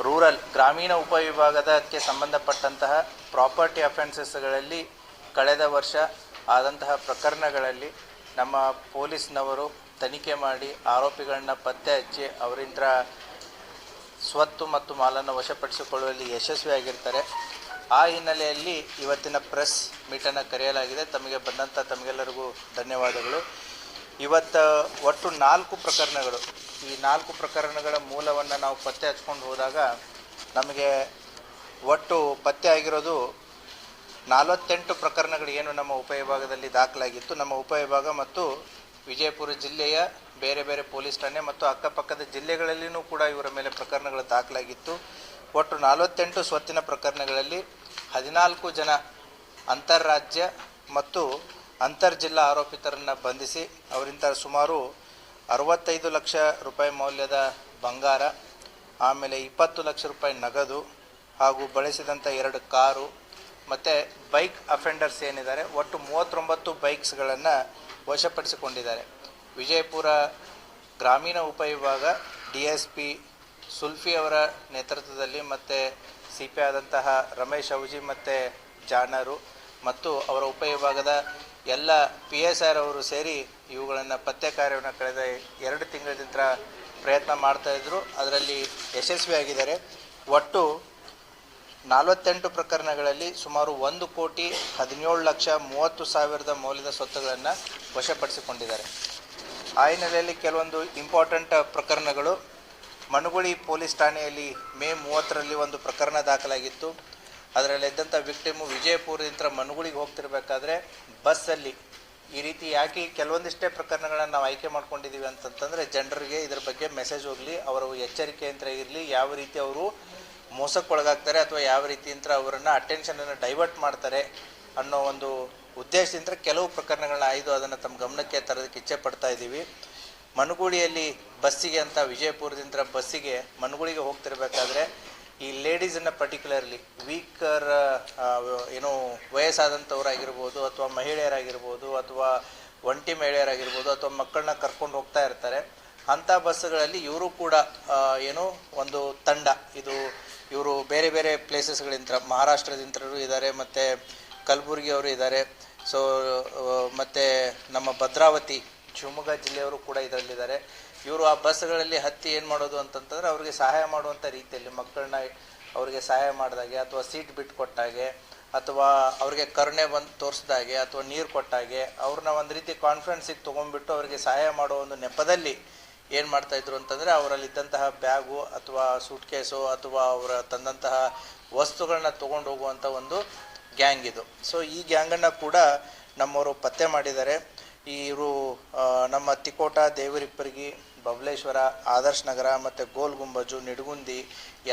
Rural ಗ್ರಾಮೀಣ ಉಪವಿಭಾಗದಕ್ಕೆ ಸಂಬಂಧಪಟ್ಟಂತಹ property ಅಫೆನ್ಸಸ್ಗಳಲ್ಲಿ ಕಳೆದ ವರ್ಷ ಆದಂತಹ ಪ್ರಕರಣಗಳಲ್ಲಿ ನಮ್ಮ ಪೊಲೀಸ್ನವರು ತನಿಖೆ ಮಾಡಿ ಆರೋಪಿಗಳನ್ನ ಪತ್ತೆ ಹಚ್ಚಿ ಅವರಿಂದ ಸ್ವತ್ತು ಮತ್ತು ಮಾಲನ್ನು ವಶಪಡಿಸಿಕೊಳ್ಳುವಲ್ಲಿ ಯಶಸ್ವಿಯಾಗಿರ್ತಾರೆ. ಆ ಹಿನ್ನೆಲೆಯಲ್ಲಿ ಇವತ್ತಿನ ಪ್ರೆಸ್ ಮೀಟನ್ನು ಕರೆಯಲಾಗಿದೆ. ತಮಗೆ ಬಂದಂಥ ತಮಗೆಲ್ಲರಿಗೂ ಧನ್ಯವಾದಗಳು. ಇವತ್ತು ಒಟ್ಟು ನಾಲ್ಕು ಪ್ರಕರಣಗಳು ಈ ನಾಲ್ಕು ಪ್ರಕರಣಗಳ ಮೂಲವನ್ನು ನಾವು ಪತ್ತೆ ಹಚ್ಕೊಂಡು ಹೋದಾಗ ನಮಗೆ ಒಟ್ಟು ಪತ್ತೆ ಆಗಿರೋದು ನಲವತ್ತೆಂಟು ಪ್ರಕರಣಗಳು ಏನು ನಮ್ಮ ಉಪವಿಭಾಗದಲ್ಲಿ ದಾಖಲಾಗಿತ್ತು. ನಮ್ಮ ಉಪವಿಭಾಗ ಮತ್ತು ವಿಜಯಪುರ ಜಿಲ್ಲೆಯ ಬೇರೆ ಬೇರೆ ಪೊಲೀಸ್ ಠಾಣೆ ಮತ್ತು ಅಕ್ಕಪಕ್ಕದ ಜಿಲ್ಲೆಗಳಲ್ಲಿಯೂ ಕೂಡ ಇವರ ಮೇಲೆ ಪ್ರಕರಣಗಳು ದಾಖಲಾಗಿತ್ತು. ಒಟ್ಟು ನಲವತ್ತೆಂಟು ಸ್ವತ್ತಿನ ಪ್ರಕರಣಗಳಲ್ಲಿ ಹದಿನಾಲ್ಕು ಜನ ಅಂತಾರಾಜ್ಯ ಮತ್ತು ಅಂತರ್ಜಿಲ್ಲಾ ಆರೋಪಿತರನ್ನು ಬಂಧಿಸಿ ಅವರಿಂದ ಸುಮಾರು ಅರವತ್ತೈದು ಲಕ್ಷ ರೂಪಾಯಿ ಮೌಲ್ಯದ ಬಂಗಾರ, ಆಮೇಲೆ ಇಪ್ಪತ್ತು ಲಕ್ಷ ರೂಪಾಯಿ ನಗದು ಹಾಗೂ ಬಳಸಿದಂಥ ಎರಡು ಕಾರು, ಮತ್ತು ಬೈಕ್ ಅಫೆಂಡರ್ಸ್ ಏನಿದ್ದಾರೆ, ಒಟ್ಟು ಮೂವತ್ತೊಂಬತ್ತು ಬೈಕ್ಸ್ಗಳನ್ನು ವಶಪಡಿಸಿಕೊಂಡಿದ್ದಾರೆ. ವಿಜಯಪುರ ಗ್ರಾಮೀಣ ಉಪವಿಭಾಗ ಡಿ ಎಸ್ ಪಿ, ಸುಲ್ಫಿ ಅವರ ನೇತೃತ್ವದಲ್ಲಿ ಮತ್ತು ಸಿ ಪಿ ಆದಂತಹ ರಮೇಶ್ ಔಜಿ ಮತ್ತು ಜಾಣರು ಮತ್ತು ಅವರ ಉಪವಿಭಾಗದ ಎಲ್ಲ ಪಿ ಎಸ್ ಆರ್ ಅವರು ಸೇರಿ ಇವುಗಳನ್ನು ಪತ್ತೆ ಕಾರ್ಯವನ್ನು ಕಳೆದ ಎರಡು ತಿಂಗಳಿಂದ ಪ್ರಯತ್ನ ಮಾಡ್ತಾಯಿದ್ರು ಅದರಲ್ಲಿ ಯಶಸ್ವಿಯಾಗಿದ್ದಾರೆ ಒಟ್ಟು ನಲವತ್ತೆಂಟು ಪ್ರಕರಣಗಳಲ್ಲಿ ಸುಮಾರು ಒಂದು ಕೋಟಿ ಹದಿನೇಳು ಲಕ್ಷ ಮೂವತ್ತು ಸಾವಿರದ ಮೌಲ್ಯದ ಸ್ವತ್ತುಗಳನ್ನು ವಶಪಡಿಸಿಕೊಂಡಿದ್ದಾರೆ. ಆ ಹಿನ್ನೆಲೆಯಲ್ಲಿ ಕೆಲವೊಂದು ಇಂಪಾರ್ಟೆಂಟ್ ಪ್ರಕರಣಗಳು ಮಣುಗುಳಿ ಪೊಲೀಸ್ ಠಾಣೆಯಲ್ಲಿ ಮೇ ಮೂವತ್ತರಲ್ಲಿ ಒಂದು ಪ್ರಕರಣ ದಾಖಲಾಗಿತ್ತು. ಅದರಲ್ಲಿ ಇದ್ದಂಥ ವಿಕ್ಟಿಮು ವಿಜಯಪುರದಿಂದ ಮನುಗಳಿಗೆ ಹೋಗ್ತಿರ್ಬೇಕಾದ್ರೆ ಬಸ್ಸಲ್ಲಿ. ಈ ರೀತಿ ಯಾಕೆ ಕೆಲವೊಂದಿಷ್ಟೇ ಪ್ರಕರಣಗಳನ್ನು ನಾವು ಆಯ್ಕೆ ಮಾಡ್ಕೊಂಡಿದ್ದೀವಿ ಅಂತಂತಂದರೆ ಜನರಿಗೆ ಇದ್ರ ಬಗ್ಗೆ ಮೆಸೇಜ್ ಹೋಗಲಿ, ಅವರ ಎಚ್ಚರಿಕೆಯಿಂದ ಇರಲಿ, ಯಾವ ರೀತಿ ಅವರು ಮೋಸಕ್ಕೊಳಗಾಗ್ತಾರೆ ಅಥವಾ ಯಾವ ರೀತಿ ಅಂತ ಅವರನ್ನು ಅಟೆನ್ಷನನ್ನು ಡೈವರ್ಟ್ ಮಾಡ್ತಾರೆ ಅನ್ನೋ ಒಂದು ಉದ್ದೇಶದಿಂದ ಕೆಲವು ಪ್ರಕರಣಗಳನ್ನ ಆಯ್ದು ಅದನ್ನು ತಮ್ಮ ಗಮನಕ್ಕೆ ತರೋದಕ್ಕೆ ಇಚ್ಛೆ ಪಡ್ತಾ ಇದ್ದೀವಿ. ಮನುಗುಳಿಯಲ್ಲಿ ಬಸ್ಸಿಗೆ ಅಂತ ವಿಜಯಪುರದಿಂದ ಬಸ್ಸಿಗೆ ಮನುಗುಳಿಗೆ ಹೋಗ್ತಿರ್ಬೇಕಾದ್ರೆ ಈ ಲೇಡೀಸನ್ನು ಪರ್ಟಿಕ್ಯುಲರ್ಲಿ ವೀಕರ್ ಏನು ವಯಸ್ಸಾದಂಥವ್ರಾಗಿರ್ಬೋದು ಅಥವಾ ಮಹಿಳೆಯರಾಗಿರ್ಬೋದು ಅಥವಾ ಒಂಟಿ ಮಹಿಳೆಯರಾಗಿರ್ಬೋದು ಅಥವಾ ಮಕ್ಕಳನ್ನ ಕರ್ಕೊಂಡು ಹೋಗ್ತಾ ಇರ್ತಾರೆ. ಅಂಥ ಬಸ್ಗಳಲ್ಲಿ ಇವರು ಕೂಡ ಏನು ಒಂದು ತಂಡ. ಇದು ಇವರು ಬೇರೆ ಬೇರೆ ಪ್ಲೇಸಸ್ಗಳಿಂದ ಮಹಾರಾಷ್ಟ್ರದಿಂತರು ಇದ್ದಾರೆ ಮತ್ತು ಕಲಬುರ್ಗಿ ಅವರು ಇದ್ದಾರೆ ಸೊ ಮತ್ತು ನಮ್ಮ ಭದ್ರಾವತಿ, ಶಿವಮೊಗ್ಗ ಜಿಲ್ಲೆಯವರು ಕೂಡ ಇದರಲ್ಲಿದ್ದಾರೆ. ಇವರು ಆ ಬಸ್ಗಳಲ್ಲಿ ಹತ್ತಿ ಏನು ಮಾಡೋದು ಅಂತಂತಂದ್ರೆ ಅವ್ರಿಗೆ ಸಹಾಯ ಮಾಡುವಂಥ ರೀತಿಯಲ್ಲಿ ಮಕ್ಕಳನ್ನ ಅವರಿಗೆ ಸಹಾಯ ಮಾಡಿದಾಗೆ ಅಥವಾ ಸೀಟ್ ಬಿಟ್ಟು ಕೊಟ್ಟಾಗೆ ಅಥವಾ ಅವ್ರಿಗೆ ಕರುಣೆ ಬಂದು ತೋರಿಸ್ದಾಗೆ ಅಥವಾ ನೀರು ಕೊಟ್ಟಾಗೆ ಅವ್ರನ್ನ ಒಂದು ರೀತಿ ಕಾನ್ಫಿಡೆನ್ಸಿಗೆ ತೊಗೊಂಡ್ಬಿಟ್ಟು ಅವರಿಗೆ ಸಹಾಯ ಮಾಡೋ ಒಂದು ನೆಪದಲ್ಲಿ ಏನು ಮಾಡ್ತಾಯಿದ್ರು ಅಂತಂದರೆ ಅವರಲ್ಲಿದ್ದಂತಹ ಬ್ಯಾಗು ಅಥವಾ ಸೂಟ್ ಕೇಸು ಅಥವಾ ಅವರ ತಂದಂತಹ ವಸ್ತುಗಳನ್ನ ತೊಗೊಂಡು ಹೋಗುವಂಥ ಒಂದು ಗ್ಯಾಂಗ್ ಇದು. ಸೊ ಈ ಗ್ಯಾಂಗನ್ನು ಕೂಡ ನಮ್ಮವರು ಪತ್ತೆ ಮಾಡಿದ್ದಾರೆ. ಇವರು ನಮ್ಮ ತಿಕೋಟ ದೇವರಿಪ್ಪರ್ಗಿ ಬಬಲೇಶ್ವರ, ಆದರ್ಶ್ ನಗರ ಮತ್ತು ಗೋಲ್ ಗುಂಬಜು, ನಿಡಗುಂದಿ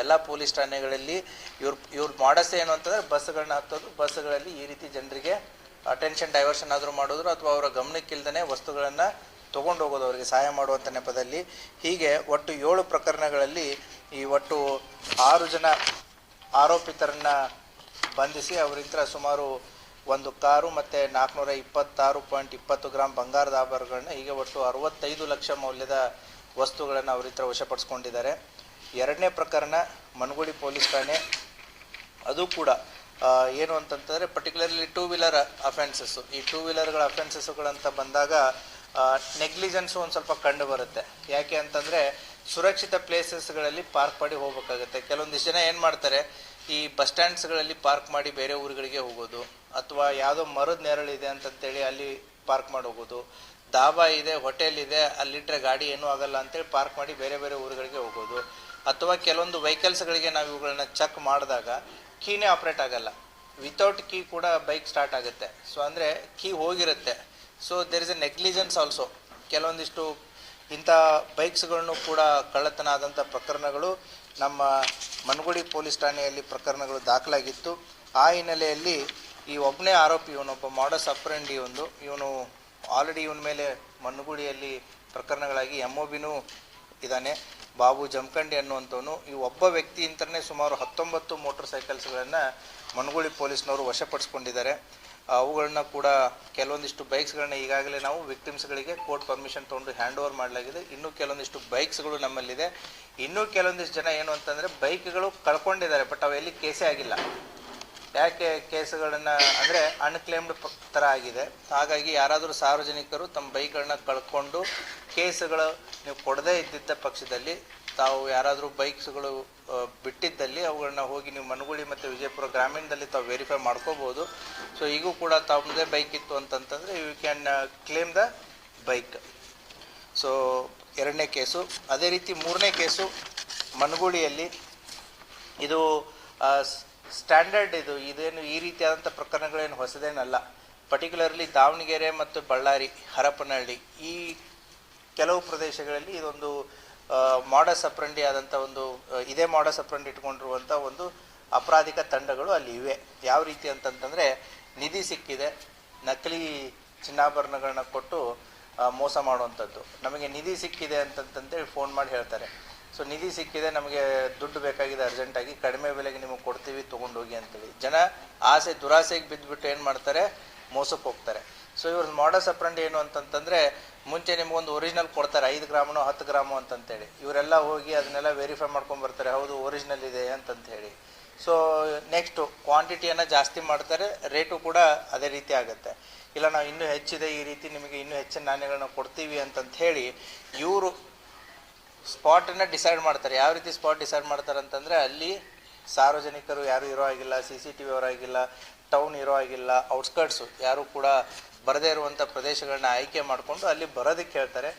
ಎಲ್ಲ ಪೊಲೀಸ್ ಠಾಣೆಗಳಲ್ಲಿ ಇವ್ರ ಇವ್ರ ಮಾಡಸ್ ಏನು ಅಂತಂದರೆ ಬಸ್ಗಳನ್ನ ಹತ್ತೋದು. ಬಸ್ಗಳಲ್ಲಿ ಈ ರೀತಿ ಜನರಿಗೆ ಅಟೆನ್ಷನ್ ಡೈವರ್ಷನ್ ಆದರೂ ಮಾಡೋದ್ರು ಅಥವಾ ಅವರ ಗಮನಕ್ಕಿಲ್ದೇ ವಸ್ತುಗಳನ್ನು ತೊಗೊಂಡು ಹೋಗೋದು ಅವರಿಗೆ ಸಹಾಯ ಮಾಡುವಂಥ ನೆಪದಲ್ಲಿ. ಹೀಗೆ ಒಟ್ಟು ಏಳು ಪ್ರಕರಣಗಳಲ್ಲಿ ಈ ಒಟ್ಟು ಆರು ಜನ ಆರೋಪಿತರನ್ನು ಬಂಧಿಸಿ ಅವರಿಂದ ಸುಮಾರು ಒಂದು ಕಾರು ಮತ್ತು ನಾಲ್ಕುನೂರ ಇಪ್ಪತ್ತಾರು ಪಾಯಿಂಟ್ ಇಪ್ಪತ್ತು ಗ್ರಾಮ್ ಬಂಗಾರದ ಆಭರಣಗಳನ್ನ ಹೀಗೆ ಒಟ್ಟು ಅರವತ್ತೈದು ಲಕ್ಷ ಮೌಲ್ಯದ ವಸ್ತುಗಳನ್ನು ಅವರಿತ್ರ ವಶಪಡಿಸ್ಕೊಂಡಿದ್ದಾರೆ. ಎರಡನೇ ಪ್ರಕರಣ ಮನಗುಳಿ ಪೊಲೀಸ್ ಠಾಣೆ. ಅದು ಕೂಡ ಏನು ಅಂತಂತಂದರೆ ಪರ್ಟಿಕ್ಯುಲರ್ಲಿ ಟೂ ವೀಲರ್ ಅಫೆನ್ಸಸ್ಸು ಈ ಟೂ ವೀಲರ್ಗಳ ಅಫೆನ್ಸಸ್ಸುಗಳಂತ ಬಂದಾಗ ನೆಗ್ಲಿಜೆನ್ಸು ಒಂದು ಸ್ವಲ್ಪ ಕಂಡು ಬರುತ್ತೆ. ಯಾಕೆ ಅಂತಂದರೆ ಸುರಕ್ಷಿತ ಪ್ಲೇಸಸ್ಗಳಲ್ಲಿ ಪಾರ್ಕ್ ಮಾಡಿ ಹೋಗಬೇಕಾಗುತ್ತೆ. ಕೆಲವೊಂದಿಷ್ಟು ಜನ ಏನು ಮಾಡ್ತಾರೆ ಈ ಬಸ್ ಸ್ಟ್ಯಾಂಡ್ಸ್ಗಳಲ್ಲಿ ಪಾರ್ಕ್ ಮಾಡಿ ಬೇರೆ ಊರುಗಳಿಗೆ ಹೋಗೋದು, ಅಥವಾ ಯಾವುದೋ ಮರದ ನೆರಳಿದೆ ಅಂತಂತೇಳಿ ಅಲ್ಲಿ ಪಾರ್ಕ್ ಮಾಡಿ ಹೋಗೋದು ದಾಬಾ ಇದೆ, ಹೋಟೆಲ್ ಇದೆ ಅಲ್ಲಿಟ್ಟರೆ ಗಾಡಿ ಏನೂ ಆಗಲ್ಲ ಅಂತೇಳಿ ಪಾರ್ಕ್ ಮಾಡಿ ಬೇರೆ ಬೇರೆ ಊರುಗಳಿಗೆ ಹೋಗೋದು. ಅಥವಾ ಕೆಲವೊಂದು ವೆಹಿಕಲ್ಸ್ಗಳಿಗೆ ನಾವು ಇವುಗಳನ್ನ ಚೆಕ್ ಮಾಡಿದಾಗ ಕೀನೇ ಆಪ್ರೇಟ್ ಆಗಲ್ಲ. ವಿತೌಟ್ ಕೀ ಕೂಡ ಬೈಕ್ ಸ್ಟಾರ್ಟ್ ಆಗುತ್ತೆ. ಸೊ, ಅಂದರೆ ಕೀ ಹೋಗಿರುತ್ತೆ. So there is a negligence also ಕೆಲವೊಂದಿಷ್ಟು ಇಂಥ ಬೈಕ್ಸ್ಗಳನ್ನು ಕೂಡ ಕಳ್ಳತನ ಆದಂಥ ಪ್ರಕರಣಗಳು ನಮ್ಮ ಮನಗುಡಿ ಪೊಲೀಸ್ ಠಾಣೆಯಲ್ಲಿ ಪ್ರಕರಣಗಳು ದಾಖಲಾಗಿತ್ತು. ಆ ಹಿನ್ನೆಲೆಯಲ್ಲಿ ಈ ಒಬ್ಬನೇ ಆರೋಪಿ ಇವನೊಬ್ಬ ಮಾಡಸ್ ಅಪ್ರೆಂಡಿ ಒಂದು. ಇವನು ಆಲ್ರೆಡಿ ಇವನ ಮೇಲೆ ಮನ್ಗುಡಿಯಲ್ಲಿ ಪ್ರಕರಣಗಳಾಗಿ ಎಂ ಒ ಬಿನೂ ಇದ್ದಾನೆ. ಬಾಬು ಜಮಖಂಡಿ ಅನ್ನುವಂಥವನು. ಈ ಒಬ್ಬ ವ್ಯಕ್ತಿಯಿಂದನೇ ಸುಮಾರು ಹತ್ತೊಂಬತ್ತು ಮೋಟರ್ ಸೈಕಲ್ಸ್ಗಳನ್ನು ಮನಗುಳಿ ಪೊಲೀಸ್ನವರು ವಶಪಡಿಸ್ಕೊಂಡಿದ್ದಾರೆ. ಅವುಗಳನ್ನ ಕೂಡ ಕೆಲವೊಂದಿಷ್ಟು ಬೈಕ್ಸ್ಗಳನ್ನ ಈಗಾಗಲೇ ನಾವು ವಿಕ್ಟಿಮ್ಸ್ಗಳಿಗೆ ಕೋರ್ಟ್ ಪರ್ಮಿಷನ್ ತೊಗೊಂಡು ಹ್ಯಾಂಡ್ ಓವರ್ ಮಾಡಲಾಗಿದೆ. ಇನ್ನೂ ಕೆಲವೊಂದಿಷ್ಟು ಬೈಕ್ಸ್ಗಳು ನಮ್ಮಲ್ಲಿದೆ. ಇನ್ನೂ ಕೆಲವೊಂದಿಷ್ಟು ಜನ ಏನು ಅಂತಂದರೆ ಬೈಕ್ಗಳು ಕಳ್ಕೊಂಡಿದ್ದಾರೆ, ಬಟ್ ಅವೆಲ್ಲಿ ಕೇಸೇ ಆಗಿಲ್ಲ. ಯಾಕೆ ಕೇಸುಗಳನ್ನು ಅಂದರೆ ಅನ್ಕ್ಲೇಮ್ಡ್ ಥರ ಆಗಿದೆ. ಹಾಗಾಗಿ ಯಾರಾದರೂ ಸಾರ್ವಜನಿಕರು ತಮ್ಮ ಬೈಕ್ಗಳನ್ನ ಕಳ್ಕೊಂಡು ಕೇಸುಗಳು ನೀವು ಕೊಡದೇ ಇದ್ದಿದ್ದ ಪಕ್ಷದಲ್ಲಿ ತಾವು ಯಾರಾದರೂ ಬೈಕ್ಸ್ಗಳು ಬಿಟ್ಟಿದ್ದಲ್ಲಿ ಅವುಗಳನ್ನ ಹೋಗಿ ನೀವು ಮನಗುಳಿ ಮತ್ತು ವಿಜಯಪುರ ಗ್ರಾಮೀಣದಲ್ಲಿ ತಾವು ವೆರಿಫೈ ಮಾಡ್ಕೋಬೋದು. ಸೊ ಈಗೂ ಕೂಡ ತಮ್ಮದೇ ಬೈಕ್ ಇತ್ತು ಅಂತಂತಂದರೆ you can claim the bike so ಎರಡನೇ ಕೇಸು. ಅದೇ ರೀತಿ ಮೂರನೇ ಕೇಸು, ಮನಗುಳಿಯಲ್ಲಿ ಇದು ಸ್ಟ್ಯಾಂಡರ್ಡ್ ಇದು. ಇದೇನು ಈ ರೀತಿಯಾದಂಥ ಪ್ರಕರಣಗಳೇನು ಹೊಸದೇನಲ್ಲ. ಪರ್ಟಿಕ್ಯುಲರ್ಲಿ ದಾವಣಗೆರೆ ಮತ್ತು ಬಳ್ಳಾರಿ, ಹರಪನಹಳ್ಳಿ ಈ ಕೆಲವು ಪ್ರದೇಶಗಳಲ್ಲಿ ಇದೊಂದು ಮಾಡಸ್ ಅಪ್ರಂಡಿ ಆದಂಥ ಒಂದು ಇದೇ ಮಾಡಸ್ ಅಪ್ರಂಡಿ ಇಟ್ಕೊಂಡಿರುವಂಥ ಒಂದು ಅಪರಾಧಿಕ ತಂಡಗಳು ಅಲ್ಲಿ ಇವೆ. ಯಾವ ರೀತಿ ಅಂತಂತಂದರೆ, ನಿಧಿ ಸಿಕ್ಕಿದೆ, ನಕಲಿ ಚಿನ್ನಾಭರಣಗಳನ್ನ ಕೊಟ್ಟು ಮೋಸ ಮಾಡುವಂಥದ್ದು ನಮಗೆ ನಿಧಿ ಸಿಕ್ಕಿದೆ ಅಂತಂತಂದೇಳಿ ಫೋನ್ ಮಾಡಿ ಹೇಳ್ತಾರೆ. ಸೊ ನಿಧಿ ಸಿಕ್ಕಿದೆ, ನಮಗೆ ದುಡ್ಡು ಬೇಕಾಗಿದೆ ಅರ್ಜೆಂಟಾಗಿ ಕಡಿಮೆ ಬೆಲೆಗೆ ನಿಮಗೆ ಕೊಡ್ತೀವಿ, ತೊಗೊಂಡೋಗಿ ಅಂತೇಳಿ. ಜನ ಆಸೆ, ದುರಾಸೆಗೆ ಬಿದ್ದುಬಿಟ್ಟು ಏನು ಮಾಡ್ತಾರೆ? ಮೋಸಕ್ಕೆ ಹೋಗ್ತಾರೆ. ಸೊ ಇವ್ರ ಮಾಡಸ್ ಅಪ್ರಂಡಿ ಏನು ಅಂತಂತಂದರೆ, ಮುಂಚೆ ನಿಮ್ಗೊಂದು ಒರಿಜಿನಲ್ ಕೊಡ್ತಾರೆ, ಐದು ಗ್ರಾಮನೋ ಹತ್ತು ಗ್ರಾಮು ಅಂತಂತೇಳಿ. ಇವರೆಲ್ಲ ಹೋಗಿ ಅದನ್ನೆಲ್ಲ ವೆರಿಫೈ ಮಾಡ್ಕೊಂಡು ಬರ್ತಾರೆ, ಹೌದು ಒರಿಜಿನಲ್ ಇದೆ ಅಂತಂತ ಹೇಳಿ ಸೊ ನೆಕ್ಸ್ಟು ಕ್ವಾಂಟಿಟಿಯನ್ನು ಜಾಸ್ತಿ ಮಾಡ್ತಾರೆ ರೇಟು ಕೂಡ ಅದೇ ರೀತಿ ಆಗುತ್ತೆ. ಇಲ್ಲ, ನಾವು ಇನ್ನೂ ಹೆಚ್ಚಿದೆ, ಈ ರೀತಿ ನಿಮಗೆ ಇನ್ನೂ ಹೆಚ್ಚಿನ ನಾಣ್ಯಗಳನ್ನ ಕೊಡ್ತೀವಿ ಅಂತಂತ ಹೇಳಿ ಇವರು ಸ್ಪಾಟನ್ನು ಡಿಸೈಡ್ ಮಾಡ್ತಾರೆ. ಯಾವ ರೀತಿ ಸ್ಪಾಟ್ ಡಿಸೈಡ್ ಮಾಡ್ತಾರೆ ಅಂತಂದರೆ, ಅಲ್ಲಿ ಸಾರ್ವಜನಿಕರು ಯಾರು ಇರೋ ಆಗಿಲ್ಲ ಸಿ ಸಿ ಟಿ ವಿ ಆಗಿಲ್ಲ ಟೌನ್ ಇರೋ ಆಗಿಲ್ಲ ಔಟ್ಸ್ಕರ್ಟ್ಸು ಯಾರು ಕೂಡ ಬರದೇ ಇರುವಂಥ ಪ್ರದೇಶಗಳನ್ನ ಆಯ್ಕೆ ಮಾಡಿಕೊಂಡು ಅಲ್ಲಿ ಬರೋದಕ್ಕೆ ಹೇಳ್ತಾರೆ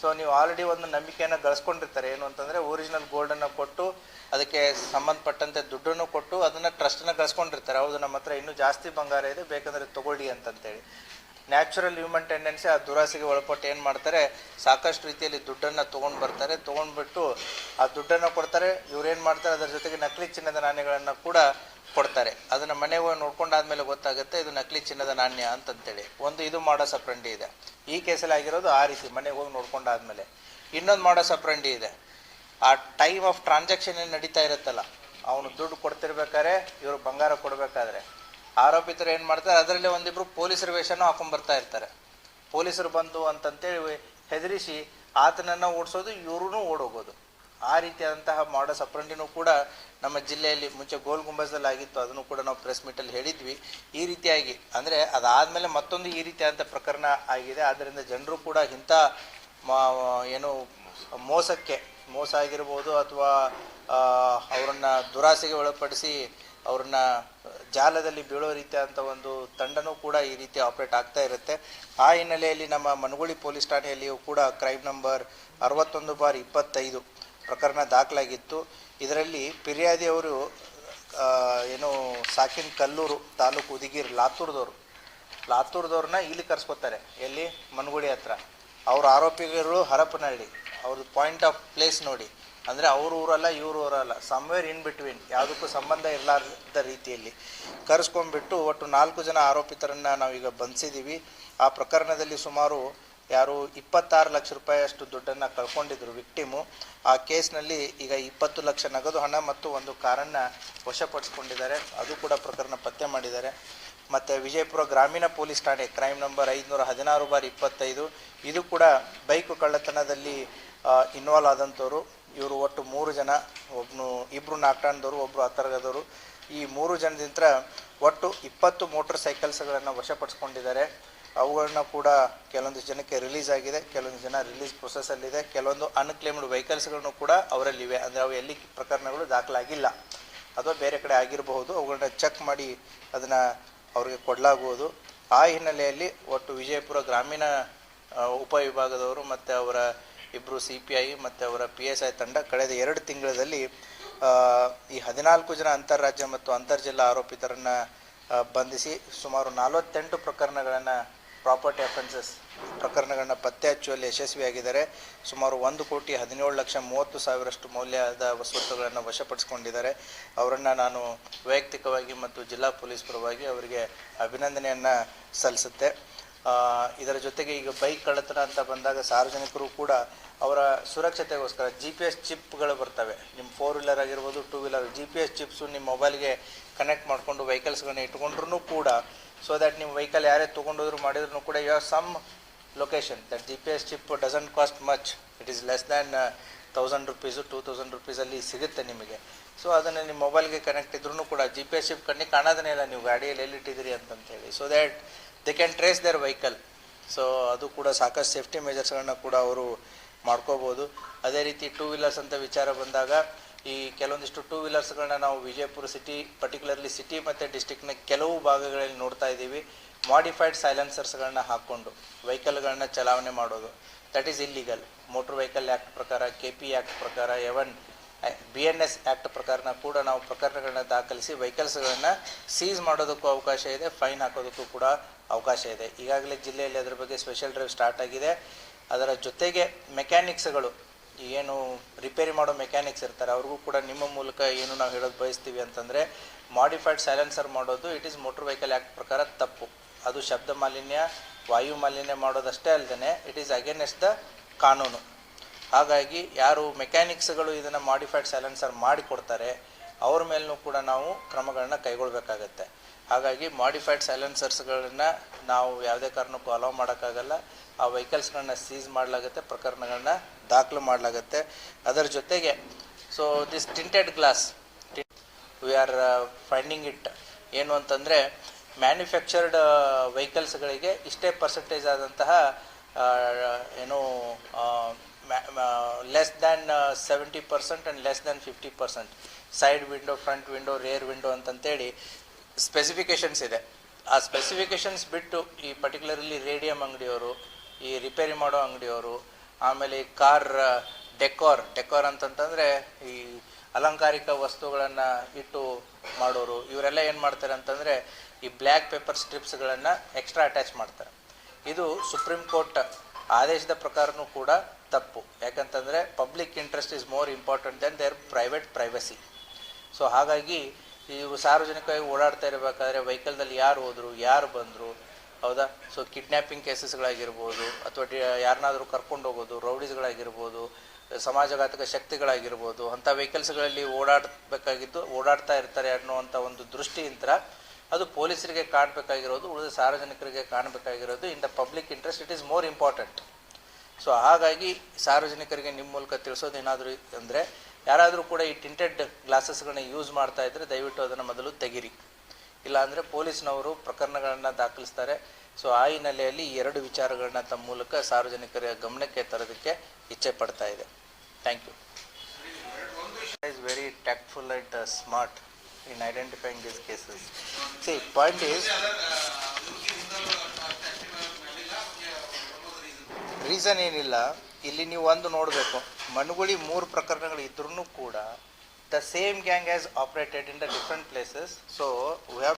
ಸೊ ನೀವು ಆಲ್ರೆಡಿ ಒಂದು ನಂಬಿಕೆಯನ್ನು ಗಳಿಸ್ಕೊಂಡಿರ್ತಾರೆ. ಏನು ಅಂತಂದರೆ ಒರಿಜಿನಲ್ ಗೋಲ್ಡನ್ನು ಕೊಟ್ಟು, ಅದಕ್ಕೆ ಸಂಬಂಧಪಟ್ಟಂತೆ ದುಡ್ಡನ್ನು ಕೊಟ್ಟು, ಅದನ್ನು ಟ್ರಸ್ಟನ್ನು ಗಳಿಸ್ಕೊಂಡಿರ್ತಾರೆ. ಹೌದು ನಮ್ಮ ಹತ್ರ ಇನ್ನೂ ಜಾಸ್ತಿ ಬಂಗಾರ ಇದೆ, ಬೇಕಂದರೆ ತಗೊಳ್ಳಿ ಅಂತಂತೇಳಿ. ನ್ಯಾಚುರಲ್ ಹ್ಯೂಮನ್ ಟೆಂಡೆನ್ಸಿ ಆ ದುರಾಸೆಗೆ ಒಳಪಟ್ಟು ಏನು ಮಾಡ್ತಾರೆ? ಸಾಕಷ್ಟು ರೀತಿಯಲ್ಲಿ ದುಡ್ಡನ್ನು ತೊಗೊಂಡು ಬರ್ತಾರೆ. ತೊಗೊಂಡ್ಬಿಟ್ಟು ಆ ದುಡ್ಡನ್ನು ಕೊಡ್ತಾರೆ. ಇವ್ರೇನು ಮಾಡ್ತಾರೆ? ಅದರ ಜೊತೆಗೆ ನಕಲಿ ಚಿನ್ನದ ನಾಣ್ಯಗಳನ್ನು ಕೂಡ ಕೊಡ್ತಾರೆ. ಅದನ್ನು ಮನೆಗೆ ಹೋಗಿ ನೋಡ್ಕೊಂಡಾದ್ಮೇಲೆ ಗೊತ್ತಾಗುತ್ತೆ, ಇದು ನಕಲಿ ಚಿನ್ನದ ನಾಣ್ಯ ಅಂತಂತೇಳಿ. ಒಂದು ಇದು ಮಾಡೋ ಸಪ್ರಂಡಿ ಇದೆ. ಈ ಕೇಸಲ್ಲಿ ಆಗಿರೋದು ಆ ರೀತಿ, ಮನೆಗೆ ಹೋಗಿ ನೋಡ್ಕೊಂಡಾದ್ಮೇಲೆ. ಇನ್ನೊಂದು ಮಾಡೋ ಸಪ್ರಂಡಿ ಇದೆ. ಆ ಟೈಮ್ ಆಫ್ ಟ್ರಾನ್ಸಾಕ್ಷನ್ ಏನು ನಡೀತಾ ಇರುತ್ತಲ್ಲ, ಅವನು ದುಡ್ಡು ಕೊಡ್ತಿರ್ಬೇಕಾದ್ರೆ, ಇವರು ಬಂಗಾರ ಕೊಡಬೇಕಾದ್ರೆ. ಆರೋಪಿತರು ಏನು ಮಾಡ್ತಾರೆ, ಅದರಲ್ಲಿ ಒಂದಿಬ್ರು ಪೊಲೀಸರ ವೇಷನೂ ಹಾಕೊಂಡ್ಬರ್ತಾ ಇರ್ತಾರೆ. ಪೊಲೀಸರು ಬಂದು ಅಂತಂತೇಳಿ ಹೆದರಿಸಿ ಆತನನ್ನು ಓಡಿಸೋದು ಇವ್ರೂ ಓಡೋಗೋದು. ಆ ರೀತಿಯಾದಂತಹ ಮಾಡಸ್ ಅಪ್ರಂಟಿನೂ ಕೂಡ ನಮ್ಮ ಜಿಲ್ಲೆಯಲ್ಲಿ ಮುಂಚೆ ಗೋಲ್ ಗುಂಬಜದಲ್ಲಿ ಆಗಿತ್ತು ಅದನ್ನು ಕೂಡ ನಾವು ಪ್ರೆಸ್ ಮೀಟಲ್ಲಿ ಹೇಳಿದ್ವಿ. ಈ ರೀತಿಯಾಗಿ, ಅಂದರೆ ಅದಾದಮೇಲೆ ಮತ್ತೊಂದು ಈ ರೀತಿಯಾದಂಥ ಪ್ರಕರಣ ಆಗಿದೆ. ಆದ್ದರಿಂದ ಜನರು ಕೂಡ ಇಂಥ ಏನು ಮೋಸಕ್ಕೆ, ಮೋಸ ಆಗಿರ್ಬೋದು ಅಥವಾ ಅವರನ್ನು ದುರಾಸೆಗೆ ಒಳಪಡಿಸಿ ಅವ್ರನ್ನ ಜಾಲದಲ್ಲಿ ಬೀಳೋ ರೀತಿಯಾದಂಥ ಒಂದು ತಂಡನೂ ಕೂಡ ಈ ರೀತಿ ಆಪ್ರೇಟ್ ಆಗ್ತಾ ಇರುತ್ತೆ. ಆ ಹಿನ್ನೆಲೆಯಲ್ಲಿ ನಮ್ಮ ಮನಗುಳಿ ಪೊಲೀಸ್ ಠಾಣೆಯಲ್ಲಿಯೂ ಕೂಡ ಕ್ರೈಮ್ ನಂಬರ್ ಅರವತ್ತೊಂದು ಬಾರ್ ಇಪ್ಪತ್ತೈದು ಪ್ರಕರಣ ದಾಖಲಾಗಿತ್ತು. ಇದರಲ್ಲಿ ಫಿರ್ಯಾದಿಯವರು ಏನು ಸಾಕಿನ್ ಕಲ್ಲೂರು ತಾಲೂಕು ಉದಿಗಿರ್ ಲಾತೂರ್ದವರು. ಲಾತೂರ್ದವ್ರನ್ನ ಇಲ್ಲಿ ಕರೆಸ್ಕೊತಾರೆ, ಎಲ್ಲಿ? ಮನಗುಳಿ ಹತ್ರ. ಅವ್ರ ಆರೋಪಿಗಳು ಹರಪನಹಳ್ಳಿ. ಅವ್ರದ್ದು ಪಾಯಿಂಟ್ ಆಫ್ ಪ್ಲೇಸ್ ನೋಡಿ. ಅಂದರೆ ಅವ್ರ ಊರಲ್ಲ, ಇವ್ರ ಊರಲ್ಲ ಸಮ್ವೇರ್ ಇನ್ ಬಿಟ್ವೀನ್ ಯಾವುದಕ್ಕೂ ಸಂಬಂಧ ಇರಲಾರದ ರೀತಿಯಲ್ಲಿ. ಕರೆಸ್ಕೊಂಡ್ಬಿಟ್ಟು ಒಟ್ಟು ನಾಲ್ಕು ಜನ ಆರೋಪಿತರನ್ನು ನಾವೀಗ ಬಂಧಿಸಿದ್ದೀವಿ ಆ ಪ್ರಕರಣದಲ್ಲಿ ಸುಮಾರು ಯಾರು ಇಪ್ಪತ್ತಾರು ಲಕ್ಷ ರೂಪಾಯಿಯಷ್ಟು ದುಡ್ಡನ್ನು ಕಳ್ಕೊಂಡಿದ್ರು ವಿಕ್ಟಿಮು ಆ ಕೇಸ್ನಲ್ಲಿ ಈಗ ಇಪ್ಪತ್ತು ಲಕ್ಷ ನಗದು ಹಣ ಮತ್ತು ಒಂದು ಕಾರನ್ನು ವಶಪಡಿಸ್ಕೊಂಡಿದ್ದಾರೆ. ಅದು ಕೂಡ ಪ್ರಕರಣ ಪತ್ತೆ ಮಾಡಿದ್ದಾರೆ. ಮತ್ತು ವಿಜಯಪುರ ಗ್ರಾಮೀಣ ಪೊಲೀಸ್ ಠಾಣೆ ಕ್ರೈಮ್ ನಂಬರ್ ಐದುನೂರ ಹದಿನಾರು ಬಾರ್ ಇಪ್ಪತ್ತೈದು. ಇದು ಕೂಡ ಬೈಕು ಕಳ್ಳತನದಲ್ಲಿ ಇನ್ವಾಲ್ವ್ ಆದಂಥವ್ರು. ಇವರು ಒಟ್ಟು ಮೂರು ಜನ ಒಬ್ಬನು ಇಬ್ಬರು ನಾಲ್ಕಾಣದವರು ಒಬ್ಬರು ಹತ್ತರಗದವರು ಈ ಮೂರು ಜನದಿಂದ ಒಟ್ಟು ಇಪ್ಪತ್ತು ಮೋಟರ್ ಸೈಕಲ್ಸ್ಗಳನ್ನು ವಶಪಡಿಸ್ಕೊಂಡಿದ್ದಾರೆ. ಅವುಗಳನ್ನ ಕೂಡ ಕೆಲವೊಂದು ಜನಕ್ಕೆ ರಿಲೀಸ್ ಆಗಿದೆ ಕೆಲವೊಂದು ಜನ ರಿಲೀಸ್ ಪ್ರೊಸೆಸಲ್ಲಿದೆ ಕೆಲವೊಂದು ಅನ್ಕ್ಲೇಮ್ಡ್ ವೆಹಿಕಲ್ಸ್ಗಳನ್ನು ಕೂಡ ಅವರಲ್ಲಿವೆ. ಅಂದರೆ ಅವು ಎಲ್ಲಿ ಪ್ರಕರಣಗಳು ದಾಖಲಾಗಿಲ್ಲ. ಅಥವಾ ಬೇರೆ ಕಡೆ ಆಗಿರಬಹುದು ಅವುಗಳನ್ನ ಚೆಕ್ ಮಾಡಿ ಅದನ್ನು ಅವ್ರಿಗೆ ಕೊಡಲಾಗುವುದು ಆ ಹಿನ್ನೆಲೆಯಲ್ಲಿ ಒಟ್ಟು ವಿಜಯಪುರ ಗ್ರಾಮೀಣ ಉಪವಿಭಾಗದವರು ಮತ್ತು ಅವರ ಇಬ್ಬರು ಸಿ ಪಿ ಐ ಮತ್ತು ಅವರ ಪಿ ಎಸ್ ಐ ತಂಡ ಕಳೆದ ಎರಡು ತಿಂಗಳಲ್ಲಿ ಈ ಹದಿನಾಲ್ಕು ಜನ ಅಂತಾರಾಜ್ಯ ಮತ್ತು ಅಂತರ್ಜಿಲ್ಲಾ ಆರೋಪಿತರನ್ನು ಬಂಧಿಸಿ ಸುಮಾರು ನಲವತ್ತೆಂಟು ಪ್ರಕರಣಗಳನ್ನು ಪ್ರಾಪರ್ಟಿ ಅಫೆನ್ಸಸ್ ಪ್ರಕರಣಗಳನ್ನು ಪತ್ತೆ ಹಚ್ಚುವಲ್ಲಿ ಯಶಸ್ವಿಯಾಗಿದ್ದಾರೆ. ಸುಮಾರು ಒಂದು ಕೋಟಿ ಹದಿನೇಳು ಲಕ್ಷ ಮೂವತ್ತು ಸಾವಿರಷ್ಟು ಮೌಲ್ಯದ ವಸ್ತುಗಳನ್ನು ವಶಪಡಿಸಿಕೊಂಡಿದ್ದಾರೆ. ಅವರನ್ನು ನಾನು ವೈಯಕ್ತಿಕವಾಗಿ ಮತ್ತು ಜಿಲ್ಲಾ ಪೊಲೀಸ್ ಪರವಾಗಿ ಅವರಿಗೆ ಅಭಿನಂದನೆಯನ್ನು ಸಲ್ಲಿಸುತ್ತೆ. ಇದರ ಜೊತೆಗೆ ಈಗ ಬೈಕ್ ಕಳ್ಳತನ ಅಂತ ಬಂದಾಗ ಸಾರ್ವಜನಿಕರು ಕೂಡ ಅವರ ಸುರಕ್ಷತೆಗೋಸ್ಕರ ಜಿ ಪಿ ಎಸ್ ಚಿಪ್ಗಳು ಬರ್ತವೆ. ನಿಮ್ಮ ಫೋರ್ ವೀಲರ್ ಆಗಿರ್ಬೋದು two wheeler G P S chips ನಿಮ್ಮ ಮೊಬೈಲ್ಗೆ ಕನೆಕ್ಟ್ ಮಾಡಿಕೊಂಡು ವೆಹಿಕಲ್ಸ್ಗಳನ್ನ ಇಟ್ಕೊಂಡ್ರೂ ಕೂಡ ಸೊ ದ್ಯಾಟ್ ನಿಮ್ಮ ವೆಹಿಕಲ್ ಯಾರೇ ತೊಗೊಂಡೋದ್ರು ಮಾಡಿದ್ರು ಕೂಡ you have some location that G P S chip doesn't cost much it is less than thousand rupees two thousand ರುಪೀಸಲ್ಲಿ ಸಿಗುತ್ತೆ ನಿಮಗೆ. ಸೊ ಅದನ್ನು ನಿಮ್ಮ ಮೊಬೈಲ್ಗೆ ಕನೆಕ್ಟ್ ಇದ್ರೂ ಕೂಡ ಜಿ ಪಿ ಎಸ್ ಚಿಪ್ ಕಣ್ಣಿಗೆ ಕಾಣೋದನ್ನೇ ಇಲ್ಲ. ನೀವು ಗಾಡಿಯಲ್ಲಿ ಎಲ್ಲಿಟ್ಟಿದ್ದೀರಿ ಅಂತಂತೇಳಿ. So that they can trace their vehicle so ಅದು ಕೂಡ ಸಾಕಷ್ಟು ಸೇಫ್ಟಿ ಮೆಜರ್ಸ್ಗಳನ್ನ ಕೂಡ ಅವರು ಮಾಡ್ಕೋಬೋದು. ಅದೇ ರೀತಿ ಟೂ ವೀಲರ್ಸ್ ಅಂತ ವಿಚಾರ ಬಂದಾಗ, ಈ ಕೆಲವೊಂದಿಷ್ಟು ಟೂ ವೀಲರ್ಸ್ಗಳನ್ನ ನಾವು ವಿಜಯಪುರ ಸಿಟಿ ಪರ್ಟಿಕ್ಯುಲರ್ಲಿ ಸಿಟಿ ಮತ್ತು ಡಿಸ್ಟಿಕ್ನ ಕೆಲವು ಭಾಗಗಳಲ್ಲಿ ನೋಡ್ತಾ ಇದ್ದೀವಿ. ಮಾಡಿಫೈಡ್ ಸೈಲೆನ್ಸರ್ಸ್ಗಳನ್ನ ಹಾಕ್ಕೊಂಡು ವೆಹಿಕಲ್ಗಳನ್ನ ಚಲಾವಣೆ ಮಾಡೋದು. That is illegal motor vehicle act ಪ್ರಕಾರ ಕೆ ಪಿ ಆ್ಯಕ್ಟ್ ಪ್ರಕಾರ even B N S act ಪ್ರಕಾರನ ಕೂಡ ನಾವು ಪ್ರಕರಣಗಳನ್ನ ದಾಖಲಿಸಿ ವೆಹಿಕಲ್ಸ್ಗಳನ್ನ ಸೀಸ್ ಮಾಡೋದಕ್ಕೂ ಅವಕಾಶ ಇದೆ ಫೈನ್ ಹಾಕೋದಕ್ಕೂ ಕೂಡ ಅವಕಾಶ ಇದೆ. ಈಗಾಗಲೇ ಜಿಲ್ಲೆಯಲ್ಲಿ ಅದರ ಬಗ್ಗೆ ಸ್ಪೆಷಲ್ ಡ್ರೈವ್ ಸ್ಟಾರ್ಟ್ ಆಗಿದೆ. ಅದರ ಜೊತೆಗೆ ಮೆಕ್ಯಾನಿಕ್ಸ್ಗಳು ಏನು ರಿಪೇರಿ ಮಾಡೋ ಮೆಕ್ಯಾನಿಕ್ಸ್ ಇರ್ತಾರೆ. ಅವ್ರಿಗೂ ಕೂಡ ನಿಮ್ಮ ಮೂಲಕ ಏನು ನಾವು ಹೇಳೋದು ಬಯಸ್ತೀವಿ ಅಂತಂದರೆ ಮಾಡಿಫೈಡ್ ಸೈಲೆನ್ಸರ್ ಮಾಡೋದು it is motor vehicle act ಪ್ರಕಾರ ತಪ್ಪು. ಅದು ಶಬ್ದ ಮಾಲಿನ್ಯ, ವಾಯು ಮಾಲಿನ್ಯ ಮಾಡೋದಷ್ಟೇ ಅಲ್ಲದೆ ಇಟ್ ಈಸ್ ಅಗೇನೆಸ್ಟ್ ದ ಕಾನೂನು. ಹಾಗಾಗಿ ಯಾರು ಮೆಕ್ಯಾನಿಕ್ಸ್ಗಳು ಇದನ್ನು ಮಾಡಿಫೈಡ್ ಸೈಲೆನ್ಸರ್ ಮಾಡಿಕೊಡ್ತಾರೆ ಅವ್ರ ಮೇಲೂ ಕೂಡ ನಾವು ಕ್ರಮಗಳನ್ನ ಕೈಗೊಳ್ಬೇಕಾಗತ್ತೆ. ಹಾಗಾಗಿ ಮಾಡಿಫೈಡ್ ಸೈಲೆನ್ಸರ್ಸ್ಗಳನ್ನ ನಾವು ಯಾವುದೇ ಕಾರಣಕ್ಕೂ ಅಲೌ ಮಾಡೋಕ್ಕಾಗಲ್ಲ. ಆ ವೆಹಿಕಲ್ಸ್ಗಳನ್ನ ಸೀಸ್ ಮಾಡಲಾಗುತ್ತೆ ಪ್ರಕರಣಗಳನ್ನ ದಾಖಲು ಮಾಡಲಾಗುತ್ತೆ. ಅದರ ಜೊತೆಗೆ so this tinted glass we are finding it ಏನು ಅಂತಂದರೆ ಮ್ಯಾನುಫ್ಯಾಕ್ಚರ್ಡ್ ವೆಹಿಕಲ್ಸ್ಗಳಿಗೆ ಇಷ್ಟೇ ಪರ್ಸೆಂಟೇಜ್ ಆದಂತಹ ಏನು less than seventy percent and less than fifty percent side window front window rear window ಅಂತಂತೇಳಿ specifications ಇದೆ. ಆ ಸ್ಪೆಸಿಫಿಕೇಷನ್ಸ್ ಬಿಟ್ಟು ಈ ಪರ್ಟಿಕ್ಯುಲರ್ಲಿ ರೇಡಿಯಂ ಅಂಗಡಿಯವರು, ಈ ರಿಪೇರಿ ಮಾಡೋ ಅಂಗಡಿಯವರು, ಆಮೇಲೆ ಕಾರ್ ಡೆಕೋರ್ ಡೆಕೋರ್ ಅಂತಂತಂದರೆ ಈ ಅಲಂಕಾರಿಕ ವಸ್ತುಗಳನ್ನು ಇಟ್ಟು ಮಾಡೋರು, ಇವರೆಲ್ಲ ಏನು ಮಾಡ್ತಾರೆ ಅಂತಂದರೆ ಈ ಬ್ಲ್ಯಾಕ್ ಪೇಪರ್ ಸ್ಟ್ರಿಪ್ಸ್ಗಳನ್ನು ಎಕ್ಸ್ಟ್ರಾ ಅಟ್ಯಾಚ್ ಮಾಡ್ತಾರೆ. ಇದು ಸುಪ್ರೀಂ ಕೋರ್ಟ್ ಆದೇಶದ ಪ್ರಕಾರನೂ ಕೂಡ ತಪ್ಪು. ಯಾಕಂತಂದರೆ public interest is more important then their private privacy so ಹಾಗಾಗಿ ಇವು ಸಾರ್ವಜನಿಕವಾಗಿ ಓಡಾಡ್ತಾ ಇರಬೇಕಾದ್ರೆ ವೆಹಿಕಲ್ದಲ್ಲಿ ಯಾರು ಹೋದರು, ಯಾರು ಬಂದರು, ಹೌದಾ? ಸೊ ಕಿಡ್ನ್ಯಾಪಿಂಗ್ ಕೇಸಸ್ಗಳಾಗಿರ್ಬೋದು, ಅಥವಾ ಯಾರನ್ನಾದರೂ ಕರ್ಕೊಂಡು ಹೋಗೋದು, ರೌಡೀಸ್ಗಳಾಗಿರ್ಬೋದು, ಸಮಾಜಘಾತಕ ಶಕ್ತಿಗಳಾಗಿರ್ಬೋದು, ಅಂಥ ವೆಹಿಕಲ್ಸ್ಗಳಲ್ಲಿ ಓಡಾಡಬೇಕಾಗಿದ್ದು, ಓಡಾಡ್ತಾ ಇರ್ತಾರೆ ಅನ್ನೋವಂಥ ಒಂದು ದೃಷ್ಟಿಯಿಂದ ಅದು ಪೊಲೀಸರಿಗೆ ಕಾಣಬೇಕಾಗಿರೋದು, ಉಳಿದ ಸಾರ್ವಜನಿಕರಿಗೆ ಕಾಣಬೇಕಾಗಿರೋದು, in the public interest, it is more important. So ಹಾಗಾಗಿ ಸಾರ್ವಜನಿಕರಿಗೆ ನಿಮ್ಮ ಮೂಲಕ ತಿಳಿಸೋದು ಏನಾದರೂ ಅಂದರೆ ಯಾರಾದರೂ ಕೂಡ ಈ ಟಿಂಟೆಡ್ ಗ್ಲಾಸಸ್ಗಳನ್ನ ಯೂಸ್ ಮಾಡ್ತಾ ಇದ್ದರೆ ದಯವಿಟ್ಟು ಅದನ್ನು ಮೊದಲು ತೆಗಿರಿ. ಇಲ್ಲಾಂದರೆ ಪೊಲೀಸ್ನವರು ಪ್ರಕರಣಗಳನ್ನು ದಾಖಲಿಸ್ತಾರೆ. ಸೊ ಆ ಹಿನ್ನೆಲೆಯಲ್ಲಿ ಈ ಎರಡು ವಿಚಾರಗಳನ್ನ ತಮ್ಮ ಮೂಲಕ ಸಾರ್ವಜನಿಕರ ಗಮನಕ್ಕೆ ತರೋದಕ್ಕೆ ಇಚ್ಛೆ ಪಡ್ತಾ ಇದೆ. Thank you is very tactful and smart in identifying this cases C point is reason ಏನಿಲ್ಲ. ಇಲ್ಲಿ ನೀವು ಒಂದು ನೋಡಬೇಕು. ಮಣ್ಗುಳಿ ಮೂರು ಪ್ರಕರಣಗಳು ಇದ್ರೂ ಕೂಡ the same gang has operated in the different places so we have